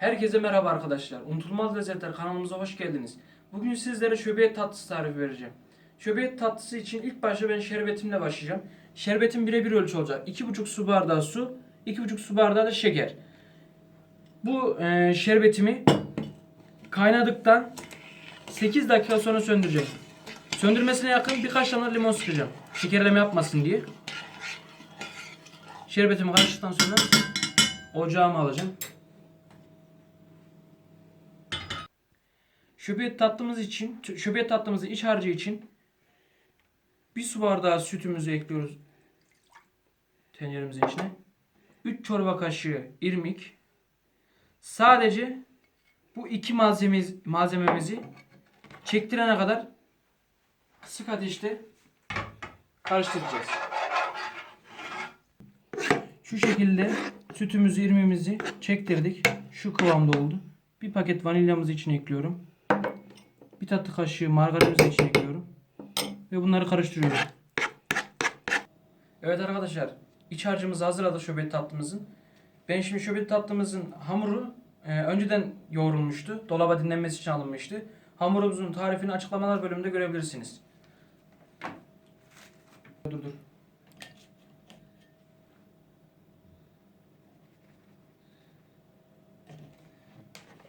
Herkese merhaba arkadaşlar. Unutulmaz Lezzetler kanalımıza hoş geldiniz. Bugün sizlere şöbiyet tatlısı tarifi vereceğim. Şöbiyet tatlısı için ilk başta ben şerbetimle başlayacağım. Şerbetim birebir ölçü olacak. 2,5 su bardağı su, 2,5 su bardağı da şeker. Bu e, şerbetimi kaynadıktan 8 dakika sonra söndüreceğim. Söndürmesine yakın birkaç tane limon sıkacağım. Şekerleme yapmasın diye. Şerbetimi karıştıktan sonra ocağıma alacağım. Şöbiyet tatlımız için, şöbiyet tatlımızı iç harcı için bir su bardağı sütümüzü ekliyoruz tenceremizin içine. 3 çorba kaşığı irmik. Sadece bu iki malzememiz, malzememizi çektirene kadar kısık ateşte karıştıracağız. Şu şekilde sütümüzü, irmiğimizi çektirdik. Şu kıvamda oldu. Bir paket vanilyamızı içine ekliyorum. Bir tatlı kaşığı margarinimizi içine ekliyorum. Ve bunları karıştırıyorum. Evet arkadaşlar. iç harcımızı hazırladık şöbet tatlımızın. Ben şimdi şöbet tatlımızın hamuru e, önceden yoğrulmuştu. Dolaba dinlenmesi için alınmıştı. Hamurumuzun tarifini açıklamalar bölümünde görebilirsiniz. Dur dur.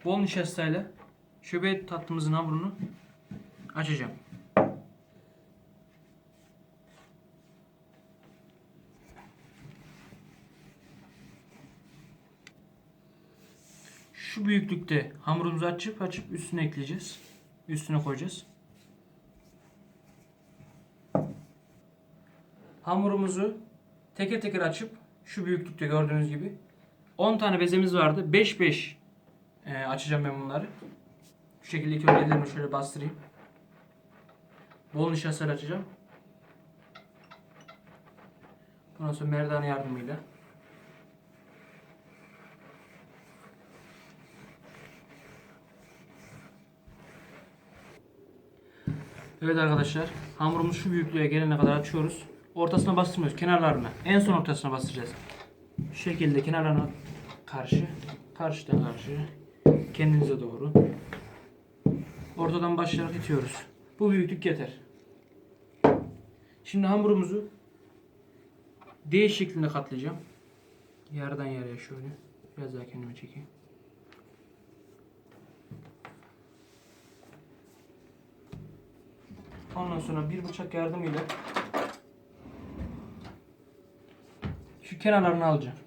Bol nişastayla şöbet tatlımızın hamurunu açacağım. Şu büyüklükte hamurumuzu açıp açıp üstüne ekleyeceğiz. Üstüne koyacağız. Hamurumuzu teker teker açıp şu büyüklükte gördüğünüz gibi 10 tane bezemiz vardı. 5 5 e, açacağım ben bunları. Şu şekilde ilk önce şöyle bastırayım. Bol nişastalı açacağım. Ondan sonra merdane yardımıyla. Evet arkadaşlar hamurumuz şu büyüklüğe gelene kadar açıyoruz. Ortasına bastırmıyoruz kenarlarına. En son ortasına bastıracağız. Şu şekilde kenarlarına karşı, karşıdan karşı, kendinize doğru. Ortadan başlayarak itiyoruz. Bu büyüklük yeter. Şimdi hamurumuzu D şeklinde katlayacağım. Yarıdan yarıya şöyle. Biraz daha kendime çekeyim. Ondan sonra bir bıçak yardımıyla şu kenarlarını alacağım.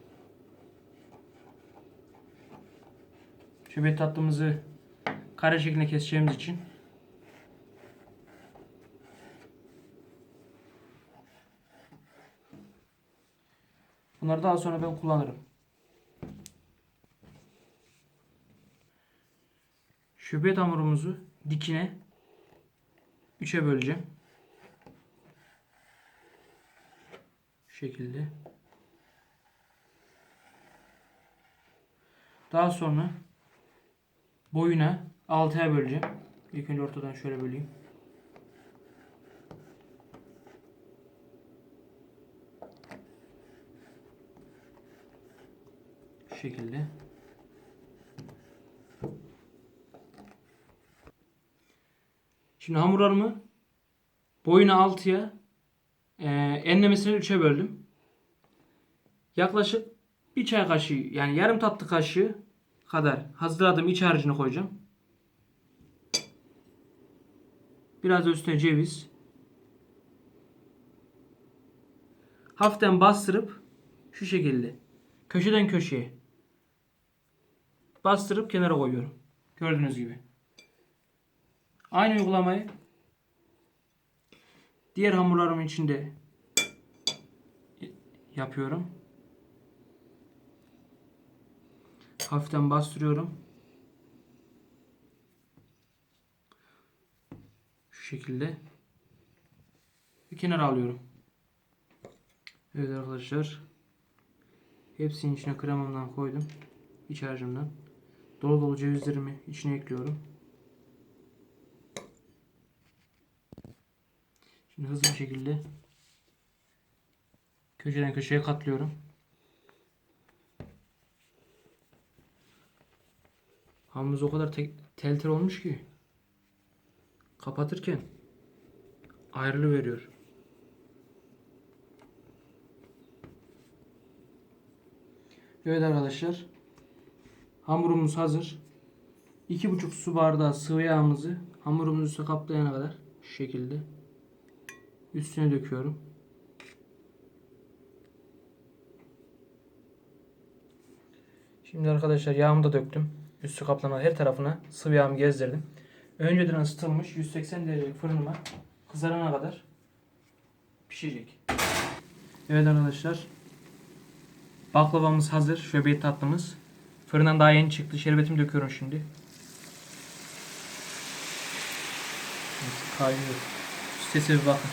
Şöbet tatlımızı kare şeklinde keseceğimiz için Bunları daha sonra ben kullanırım. Şöbet hamurumuzu dikine 3'e böleceğim. Şu şekilde. Daha sonra boyuna 6'ya böleceğim. İlk önce ortadan şöyle böleyim. Şu şekilde. Şimdi hamurlarımı boyuna 6'ya e, enlemesini 3'e böldüm. Yaklaşık bir çay kaşığı yani yarım tatlı kaşığı kadar hazırladığım iç harcını koyacağım. Biraz üstüne ceviz. Hafiften bastırıp şu şekilde köşeden köşeye bastırıp kenara koyuyorum. Gördüğünüz gibi. Aynı uygulamayı diğer hamurlarımın içinde yapıyorum. Hafiften bastırıyorum. Şekilde. Bir kenara alıyorum. Evet arkadaşlar. Hepsinin içine kremamdan koydum. İç harcımdan. Dolu dolu cevizlerimi içine ekliyorum. Şimdi hızlı bir şekilde köşeden köşeye katlıyorum. Hamurumuz o kadar tel tel olmuş ki kapatırken ayrılı veriyor. Evet arkadaşlar. Hamurumuz hazır. 2,5 su bardağı sıvı yağımızı hamurumuzun üstüne kaplayana kadar şu şekilde üstüne döküyorum. Şimdi arkadaşlar yağımı da döktüm. Üstü kaplanan her tarafına sıvı yağımı gezdirdim. Önceden ısıtılmış 180 derecelik fırınıma kızarana kadar pişecek. Evet arkadaşlar. Baklavamız hazır. Şöbiyet tatlımız. Fırından daha yeni çıktı. Şerbetimi döküyorum şimdi. Kaynıyor. Sese bir bakın.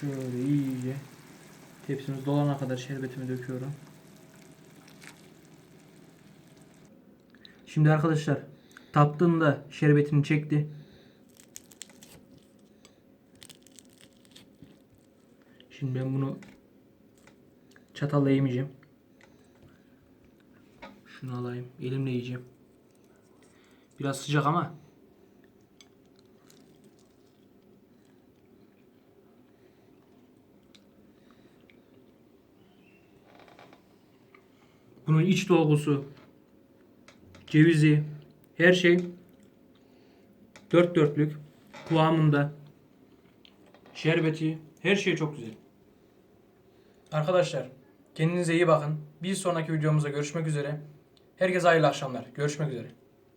Şöyle iyice tepsimiz dolana kadar şerbetimi döküyorum. Şimdi arkadaşlar tatlım da şerbetini çekti. Şimdi ben bunu çatalla yemeyeceğim. Şunu alayım. Elimle yiyeceğim. Biraz sıcak ama bunun iç dolgusu, cevizi, her şey dört dörtlük kıvamında. Şerbeti, her şey çok güzel. Arkadaşlar kendinize iyi bakın. Bir sonraki videomuzda görüşmek üzere. Herkese hayırlı akşamlar. Görüşmek üzere.